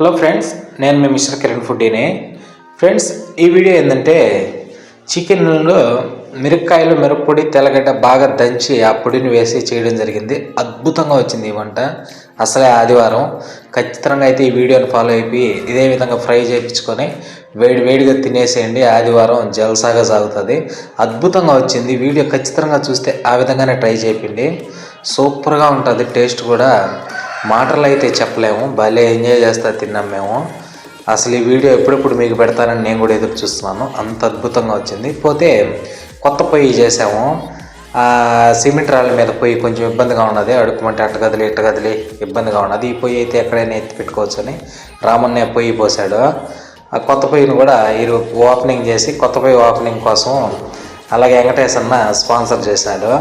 Hello friends నేను మీ mister Kiran ఫుడ్డీని. ఫ్రెండ్స్ ఈ వీడియో ఏంటంటే చికెన్లో మిరపకాయలు మిరప్పొడి తెల్లగడ్డ బాగా దంచి ఆ పొడిని వేసి చేయడం జరిగింది. అద్భుతంగా వచ్చింది ఈ వంట. అసలే ఆదివారం. ఖచ్చితంగా అయితే ఈ వీడియోని ఫాలో అయిపోయి ఇదే విధంగా ఫ్రై చేయించుకొని వేడి వేడిగా తినేసేయండి. ఆదివారం జలసాగా సాగుతుంది. అద్భుతంగా వచ్చింది. వీడియో ఖచ్చితంగా చూస్తే ఆ విధంగానే ట్రై చేయండి. సూపర్గా ఉంటుంది. టేస్ట్ కూడా మాటలు అయితే చెప్పలేము. భలే ఎంజాయ్ చేస్తా తిన్నాం మేము. అసలు ఈ వీడియో ఎప్పుడెప్పుడు మీకు పెడతానని నేను కూడా ఎదురు చూస్తున్నాను. అంత అద్భుతంగా వచ్చింది. పోతే కొత్త పొయ్యి చేసాము. సిమెంట్ రాళ్ళ మీద పొయ్యి కొంచెం ఇబ్బందిగా ఉన్నది. అడుక్కుమంటే అట్ట గదిలి ఇట్ట గదిలి ఇబ్బందిగా ఉన్నది. ఈ పొయ్యి అయితే ఎక్కడైనా ఎత్తి పెట్టుకోవచ్చు అని రామన్నే పొయ్యి పోసాడు ఆ కొత్త పొయ్యిని కూడా వీరు ఓపెనింగ్ చేసి కొత్త పొయ్యి ఓపెనింగ్ కోసం అలాగే వెంకటేశ్ అన్న స్పాన్సర్ చేశాడు.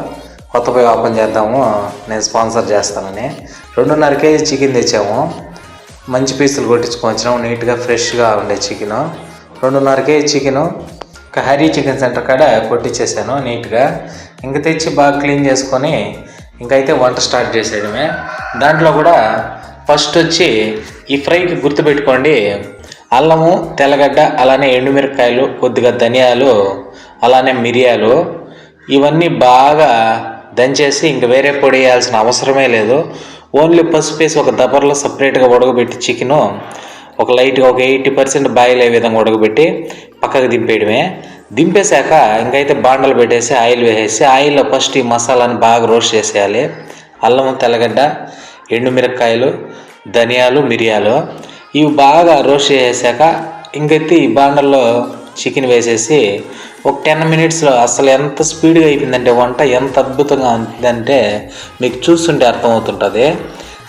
కొత్త పొయ్యి ఓపెన్ చేద్దాము. నేను స్పాన్సర్ చేస్తానని. రెండున్నర కేజీ చికెన్ తెచ్చాము. మంచి పీసులు కొట్టించుకొని వచ్చినాము. నీట్గా ఫ్రెష్గా ఉండే చికెను. రెండున్నర కేజీ చికెను. ఒక హరీ చికెన్ సెంటర్ కాడ కొట్టించేసాను నీట్గా. ఇంక తెచ్చి బాగా క్లీన్ చేసుకొని ఇంకైతే వంట స్టార్ట్ చేసేయడమే. దాంట్లో కూడా ఫస్ట్ వచ్చి ఈ ఫ్రైకి గుర్తుపెట్టుకోండి. అల్లము తెల్లగడ్డ అలానే ఎండుమిరపకాయలు కొద్దిగా ధనియాలు అలానే మిరియాలు ఇవన్నీ బాగా దంచేసి ఇంక వేరే పొడి వేయాల్సిన అవసరమే లేదు. ఓన్లీ పసుపు వేసి ఒక దబర్లో సపరేట్గా ఉడకబెట్టి చికెను ఒక లైట్గా ఒక ఎయిటీ పర్సెంట్ బాయిల్ అయ్యే విధంగా ఉడకబెట్టి పక్కకు దింపేయడమే. దింపేశాక ఇంకైతే బాండలు పెట్టేసి ఆయిల్ వేసేసి ఆయిల్లో ఫస్ట్ ఈ మసాలాని బాగా రోస్ట్ చేసేయాలి. అల్లం తెల్లగడ్డ ఎండుమిరపకాయలు ధనియాలు మిరియాలు ఇవి బాగా రోస్ట్ చేసాక ఇంకైతే ఈ బాండల్లో చికెన్ వేసేసి ఒక టెన్ మినిట్స్లో అసలు ఎంత స్పీడ్గా అయిపోయిందంటే వంట ఎంత అద్భుతంగా ఉందంటే మీకు చూస్తుంటే అర్థమవుతుంటుంది.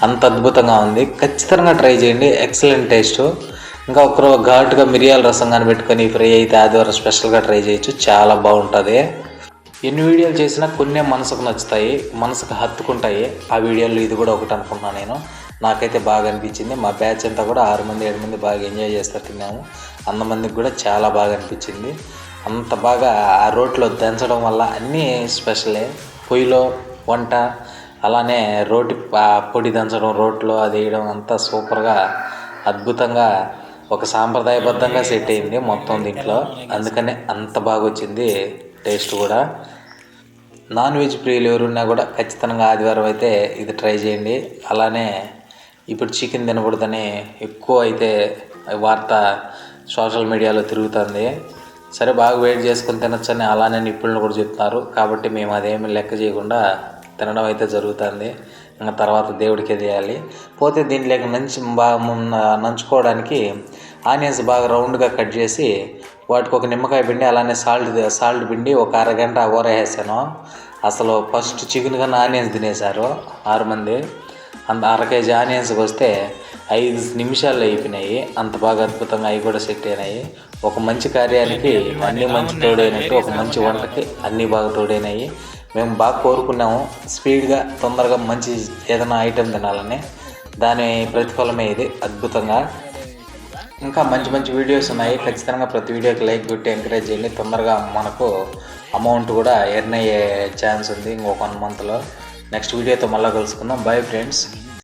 అంత అద్భుతంగా ఉంది. ఖచ్చితంగా ట్రై చేయండి. Excellent taste. ఇంకా ఒకరు ఘాటుగా మిరియాల రసం కనిపెట్టుకొని ఫ్రై అయితే ఆదివారం స్పెషల్గా ట్రై చేయొచ్చు. చాలా బాగుంటుంది. ఎన్ని వీడియోలు చేసినా కొన్ని మనసుకు నచ్చుతాయి మనసుకు హత్తుకుంటాయి. ఆ వీడియోలు ఇది కూడా ఒకటి అనుకున్నాను నేను. నాకైతే బాగా అనిపించింది. మా బ్యాచ్ అంతా కూడా ఆరు మంది ఏడు మంది బాగా ఎంజాయ్ చేస్తారు తిన్నాము. అంతమందికి కూడా చాలా బాగా అనిపించింది. అంత బాగా ఆ రోట్లో దంచడం వల్ల అన్నీ స్పెషలే. పొయ్యిలో వంట అలానే రోటి ఆ పొడి దంచడం రోట్లో అది వేయడం అంతా సూపర్గా అద్భుతంగా ఒక సాంప్రదాయబద్ధంగా సెట్ అయింది మొత్తం దీంట్లో. అందుకనే అంత బాగా వచ్చింది టేస్ట్ కూడా. నాన్ వెజ్ ప్రియులు ఎవరున్నా కూడా ఖచ్చితంగా ఆదివారం అయితే ఇది ట్రై చేయండి. అలానే ఇప్పుడు చికెన్ తినకూడదని ఎక్కువ అయితే వార్త సోషల్ మీడియాలో తిరుగుతుంది. సరే బాగా వెయిట్ చేసుకొని తినొచ్చని అలానే నిపుణులు కూడా చెప్తున్నారు. కాబట్టి మేము అదేమి లెక్క చేయకుండా తినడం అయితే జరుగుతుంది. ఇంకా తర్వాత దేవుడికి చేయాలి? పోతే దీంట్లోకి నంచి బాగా నంచుకోవడానికి ఆనియన్స్ బాగా రౌండ్గా కట్ చేసి వాటికి ఒక నిమ్మకాయ పిండి అలానే సాల్ట్ సాల్ట్ పిండి ఒక అరగంట ఊరేసాను అసలు ఫస్ట్ చికెన్ కన్నా ఆనియన్స్ తినేశారు ఆరు మంది. అంత అర కేజీ ఆనియన్స్కి వస్తే ఐదు నిమిషాల్లో అయిపోయినాయి. అంత బాగా అద్భుతంగా అవి కూడా సెట్ అయినాయి. ఒక మంచి కార్యానికి అన్ని మంచి తోడైనట్టు ఒక మంచి వంటకి అన్నీ బాగా తోడైనాయి. మేము బాగా కోరుకున్నాము. స్పీడ్గా తొందరగా మంచి ఏదైనా ఐటెం తినాలని. దాని ప్రతిఫలమే ఇది అద్భుతంగా. ఇంకా మంచి మంచి వీడియోస్ ఉన్నాయి. ఖచ్చితంగా ప్రతి వీడియోకి లైక్ కొట్టి ఎంకరేజ్ చేయండి. తొందరగా మనకు అమౌంట్ కూడా ఎర్న్ అయ్యే ఛాన్స్ ఉంది ఇంకొక వన్ మంత్లో నెక్స్ట్ వీడియోతో మళ్ళీ కలుసుకుందాం. Bye friends